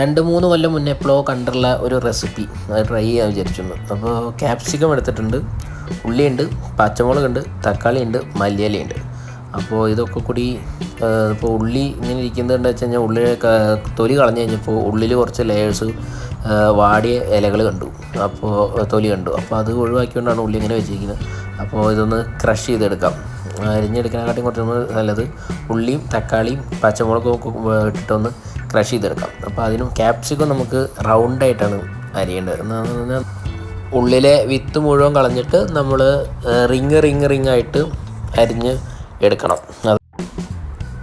രണ്ട് മൂന്ന് കൊല്ലം മുന്നേ എപ്പോഴോ കണ്ടുള്ള ഒരു റെസിപ്പി അത് ട്രൈ ചെയ്യാൻ വിചാരിച്ചിരുന്നു. അപ്പോൾ ക്യാപ്സിക്കം എടുത്തിട്ടുണ്ട്. ഉള്ളിയുണ്ട് പച്ചമുളകുണ്ട് തക്കാളിയുണ്ട് മല്ലിയിലയുണ്ട്. അപ്പോൾ ഇതൊക്കെ കൂടി ഇപ്പോൾ ഉള്ളി ഇങ്ങനെ ഇരിക്കുന്നതെന്ന് വെച്ച് കഴിഞ്ഞാൽ ഉള്ളി തൊലി കളഞ്ഞു കഴിഞ്ഞപ്പോൾ ഉള്ളിൽ കുറച്ച് ലെയേഴ്സ് വാടിയ ഇലകൾ കണ്ടു. അപ്പോൾ തൊലി കണ്ടു. അപ്പോൾ അത് ഒഴിവാക്കിക്കൊണ്ടാണ് ഉള്ളി ഇങ്ങനെ വെച്ചിരിക്കുന്നത്. അപ്പോൾ ഇതൊന്ന് ക്രഷ് ചെയ്തെടുക്കാം. അരിഞ്ഞെടുക്കാനെക്കാട്ടിയും കുറച്ചൊന്ന് നല്ലത് ഉള്ളിയും തക്കാളിയും പച്ചമുളകും ഒക്കെ ഇട്ടിട്ടൊന്ന് ക്രഷ് ചെയ്തെടുക്കാം. അപ്പോൾ അതിനും ക്യാപ്സിക്കം നമുക്ക് റൗണ്ടായിട്ടാണ് അരിയേണ്ടത്. എന്ന് പറഞ്ഞാൽ ഉള്ളിലെ വിത്ത് മുഴുവൻ കളഞ്ഞിട്ട് നമ്മൾ റിങ് റിങ് റിങ് ആയിട്ട് അരിഞ്ഞ് എടുക്കണം.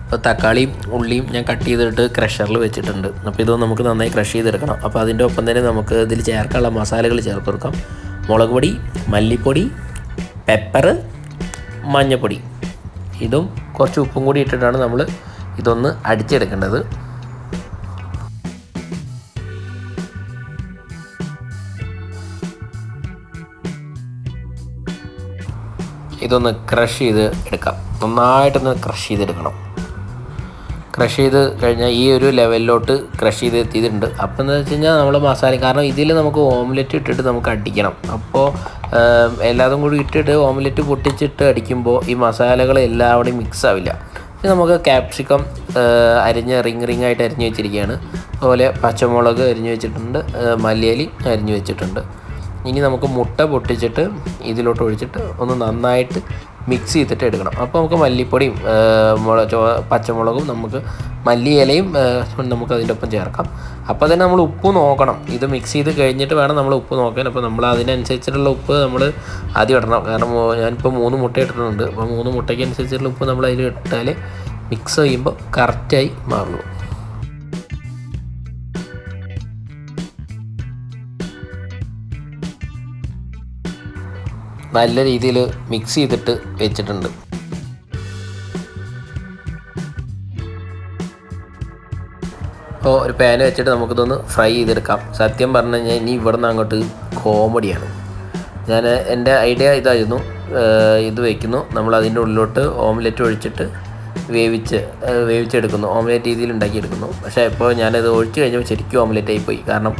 അപ്പോൾ തക്കാളിയും ഉള്ളിയും ഞാൻ കട്ട് ചെയ്തിട്ട് ക്രഷറിൽ വെച്ചിട്ടുണ്ട്. അപ്പോൾ ഇത് നമുക്ക് നന്നായി ക്രഷ് ചെയ്തെടുക്കണം. അപ്പോൾ അതിന്റെ ഒപ്പം തന്നെ നമുക്ക് ഇതിൽ ചേർക്കാനുള്ള മസാലകൾ ചേർത്ത് കൊടുക്കാം. മുളക് പൊടി മല്ലിപ്പൊടി പെപ്പർ മഞ്ഞൾപ്പൊടി ഇതും കുറച്ച് ഉപ്പും കൂടി ഇട്ടിട്ടാണ് നമ്മൾ ഇതൊന്ന് അടിച്ചെടുക്കേണ്ടത്. ഇതൊന്ന് ക്രഷ് ചെയ്ത് എടുക്കാം. നന്നായിട്ടൊന്ന് ക്രഷ് ചെയ്തെടുക്കണം. ക്രഷ് ചെയ്ത് കഴിഞ്ഞാൽ ഈ ഒരു ലെവലിലോട്ട് ക്രഷ് ചെയ്ത് എത്തിയിട്ടുണ്ട് അപ്പോൾ എന്ന് വെച്ച് കഴിഞ്ഞാൽ നമ്മൾ മസാല കാരണം ഇതിൽ നമുക്ക് ഓംലെറ്റ് ഇട്ടിട്ട് നമുക്ക് അടിക്കണം. അപ്പോൾ എല്ലാതും കൂടി ഇട്ടിട്ട് ഓംലെറ്റ് പൊട്ടിച്ചിട്ട് അടിക്കുമ്പോൾ ഈ മസാലകൾ എല്ലാവിടെയും മിക്സ് ആവില്ല. ഇനി നമുക്ക് ക്യാപ്സിക്കം അരിഞ്ഞ് റിങ് റിങ് ആയിട്ട് അരിഞ്ഞ് വെച്ചിരിക്കുകയാണ് അതുപോലെ പച്ചമുളക് അരിഞ്ഞ് വെച്ചിട്ടുണ്ട് മല്ലിയലി അരിഞ്ഞ് വെച്ചിട്ടുണ്ട്. ഇനി നമുക്ക് മുട്ട പൊട്ടിച്ചിട്ട് ഇതിലോട്ട് ഒഴിച്ചിട്ട് ഒന്ന് നന്നായിട്ട് മിക്സ് ചെയ്തിട്ട് എടുക്കണം. അപ്പോൾ നമുക്ക് മല്ലിപ്പൊടിയും മുളക് മുള പച്ചമുളകും നമുക്ക് മല്ലിയിലയും നമുക്ക് അതിന്റെ ഒപ്പം ചേർക്കാം. അപ്പോൾ തന്നെ നമ്മൾ ഉപ്പ് നോക്കണം. ഇത് മിക്സ് ചെയ്ത് കഴിഞ്ഞിട്ട് വേണം നമ്മൾ ഉപ്പ് നോക്കാൻ. അപ്പോൾ നമ്മൾ അതിനനുസരിച്ചിട്ടുള്ള ഉപ്പ് നമ്മൾ ആദ്യം ഇടണം. കാരണം ഞാനിപ്പോൾ മൂന്ന് മുട്ട ഇട്ടിട്ടുണ്ട്. അപ്പോൾ മൂന്ന് മുട്ടയ്ക്ക് അനുസരിച്ചിട്ടുള്ള ഉപ്പ് നമ്മൾ അതിൽ ഇട്ടാൽ മിക്സ് ചെയ്യുമ്പോൾ കറക്റ്റായി മാറുള്ളൂ. നല്ല രീതിയിൽ മിക്സ് ചെയ്തിട്ട് വെച്ചിട്ടുണ്ട്. ഇപ്പോൾ ഒരു പാൻ വെച്ചിട്ട് നമുക്കിതൊന്ന് ഫ്രൈ ചെയ്തെടുക്കാം. സത്യം പറഞ്ഞു കഴിഞ്ഞാൽ ഇനി ഇവിടെ നിന്ന് അങ്ങോട്ട് കോമഡിയാണ്. ഞാൻ എന്റെ ഐഡിയ ഇതായിരുന്നു. ഇത് വയ്ക്കുന്നു നമ്മൾ അതിന്റെ ഉള്ളിലോട്ട് ഓംലെറ്റ് ഒഴിച്ചിട്ട് വേവിച്ച് വേവിച്ചെടുക്കുന്നു. ഓംലെറ്റ് രീതിയിൽ ഉണ്ടാക്കിയെടുക്കുന്നു. പക്ഷേ ഇപ്പോൾ ഞാനത് ഒഴിച്ച് കഴിഞ്ഞപ്പോൾ ശരിക്കും ഓംലെറ്റ് ആയിപ്പോയി. കാരണം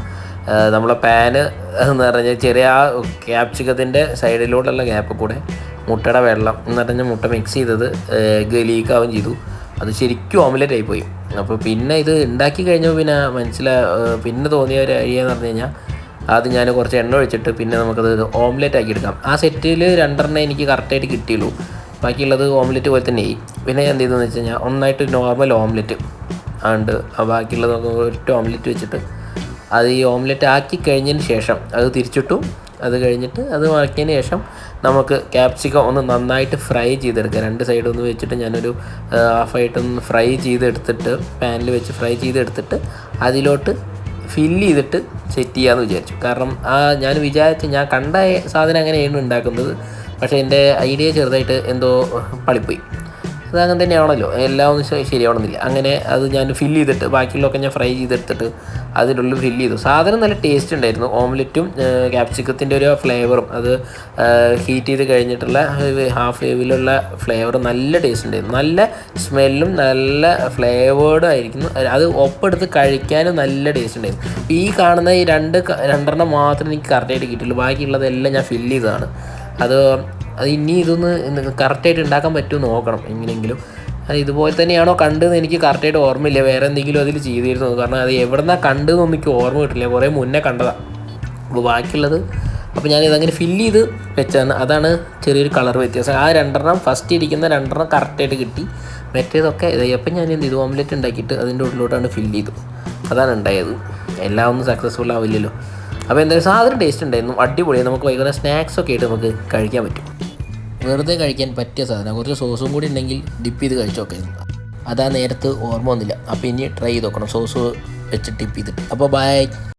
നമ്മളെ പാന് എന്ന് പറഞ്ഞാൽ ചെറിയ ആ ക്യാപ്സിക്കത്തിന്റെ സൈഡിലോട്ടുള്ള ഗ്യാപ്പ് കൂടെ മുട്ടയുടെ വെള്ളം എന്ന് പറഞ്ഞാൽ മുട്ട മിക്സ് ചെയ്തത് ലീക്കാവുകയും ചെയ്തു. അത് ശരിക്കും ഓംലെറ്റ് ആയിപ്പോയി. അപ്പോൾ പിന്നെ ഇത് ഉണ്ടാക്കി കഴിഞ്ഞപ്പോൾ പിന്നെ മനസ്സിലാ പിന്നെ തോന്നിയ ഒരു ഐഡിയ എന്ന് പറഞ്ഞു കഴിഞ്ഞാൽ അത് ഞാൻ കുറച്ച് എണ്ണ ഒഴിച്ചിട്ട് പിന്നെ നമുക്കത് ഓംലെറ്റ് ആക്കി എടുക്കാം. ആ സെറ്റിൽ രണ്ടെണ്ണം എനിക്ക് കറക്റ്റായിട്ട് കിട്ടിയുള്ളൂ. ബാക്കിയുള്ളത് ഓംലെറ്റ് പോലെ തന്നെ ആയി. പിന്നെ എന്ത് ചെയ്തെന്ന് വെച്ച് കഴിഞ്ഞാൽ ഒന്നായിട്ട് നോർമൽ ഓംലെറ്റ് ആണ്ട് ബാക്കിയുള്ളത് നമുക്ക് ഒറ്റ ഓംലെറ്റ് വെച്ചിട്ട് അത് ഈ ഓംലെറ്റ് ആക്കി കഴിഞ്ഞതിന് ശേഷം അത് തിരിച്ചിട്ടു. അത് കഴിഞ്ഞിട്ട് അത് ആക്കിയതിന് ശേഷം നമുക്ക് ക്യാപ്സിക്കം ഒന്ന് നന്നായിട്ട് ഫ്രൈ ചെയ്തെടുക്കുക രണ്ട് സൈഡ് ഒന്ന് വെച്ചിട്ട് ഞാനൊരു ഹാഫായിട്ടൊന്ന് ഫ്രൈ ചെയ്തെടുത്തിട്ട് പാനിൽ വെച്ച് ഫ്രൈ ചെയ്തെടുത്തിട്ട് അതിലോട്ട് ഫില്ല് ചെയ്തിട്ട് സെറ്റ് ചെയ്യാമെന്ന് വിചാരിച്ചു. കാരണം ആ ഞാൻ വിചാരിച്ച് ഞാൻ കണ്ട സാധനം അങ്ങനെയാണ് ഉണ്ടാക്കുന്നത്. പക്ഷേ എന്റെ ഐഡിയ ചെറുതായിട്ട് എന്തോ പളിപ്പോയി. അത് അങ്ങനെ തന്നെയാണല്ലോ. എല്ലാം ഒന്നും ശരിയാവണമെന്നില്ല. അങ്ങനെ അത് ഞാൻ ഫില്ല് ചെയ്തിട്ട് ബാക്കിയുള്ളതൊക്കെ ഞാൻ ഫ്രൈ ചെയ്തെടുത്തിട്ട് അതിനുള്ളിൽ ഫില്ല് ചെയ്തു. സാധനം നല്ല ടേസ്റ്റ് ഉണ്ടായിരുന്നു. ഓംലെറ്റും ക്യാപ്സിക്കത്തിന്റെ ഒരു ഫ്ലേവറും അത് ഹീറ്റ് ചെയ്ത് കഴിഞ്ഞിട്ടുള്ള ഹാഫ് വേവിലുള്ള ഫ്ലേവർ നല്ല ടേസ്റ്റ് ഉണ്ടായിരുന്നു. നല്ല സ്മെല്ലും നല്ല ഫ്ലേവേർഡും ആയിരിക്കുന്നു. അത് ഒപ്പെടുത്ത് കഴിക്കാനും നല്ല ടേസ്റ്റ് ഉണ്ടായിരുന്നു. അപ്പോൾ ഈ കാണുന്ന ഈ രണ്ട് രണ്ടെണ്ണം മാത്രമേ എനിക്ക് കറക്റ്റായിട്ട് കിട്ടിയുള്ളൂ ബാക്കിയുള്ളതെല്ലാം ഞാൻ ഫില്ല് ചെയ്തതാണ്. അത് അത് ഇനി ഇതൊന്ന് കറക്റ്റായിട്ട് ഉണ്ടാക്കാൻ പറ്റുമോ നോക്കണം എങ്ങനെയെങ്കിലും. അത് ഇതുപോലെ തന്നെയാണോ കണ്ടതെന്ന് എനിക്ക് കറക്റ്റായിട്ട് ഓർമ്മയില്ല. വേറെ എന്തെങ്കിലും അതിൽ ചെയ്തിരുന്നു? കാരണം അത് എവിടെ നിന്നാണ് കണ്ടതെന്ന് എനിക്ക് ഓർമ്മ കിട്ടില്ല. കുറേ മുന്നേ കണ്ടതാണ് അപ്പോൾ ബാക്കിയുള്ളത് അപ്പോൾ ഞാൻ ഇതങ്ങനെ ഫില്ല് ചെയ്ത് വെച്ചാണ് അതാണ് ചെറിയൊരു കളർ വ്യത്യാസം. ആ രണ്ടെണ്ണം ഫസ്റ്റ് ഇരിക്കുന്ന രണ്ടെണ്ണം കറക്റ്റായിട്ട് കിട്ടി. മറ്റേതൊക്കെ ഇതായി അപ്പം ഞാൻ എന്ത് ചെയ്തു? ഓംലെറ്റ് ഉണ്ടാക്കിയിട്ട് അതിന്റെ ഉള്ളിലോട്ടാണ് ഫില്ല് ചെയ്തു. അതാണ് ഉണ്ടായത്. എല്ലാം ഒന്നും സക്സസ്ഫുൾ ആവില്ലല്ലോ. അപ്പോൾ എന്തായാലും സാധനം ടേസ്റ്റ് ഉണ്ടായിരുന്നു. അടിപൊളിയാണ് നമുക്ക് വൈകുന്നേരം സ്നാക്സ് ഒക്കെ ആയിട്ട് നമുക്ക് കഴിക്കാൻ പറ്റും. വെറുതെ കഴിക്കാൻ പറ്റിയ സാധനം. കുറച്ച് സോസും കൂടി ഉണ്ടെങ്കിൽ ഡിപ്പ് ചെയ്ത് കഴിച്ചു നോക്കാം. അതാ നേരത്ത് ഓർമ്മ വന്നില്ല. അപ്പോൾ ഇനി ട്രൈ ചെയ്ത് നോക്കണം. സോസ് വെച്ച് ഡിപ്പ് ചെയ്തിട്ട്. അപ്പോൾ ബൈ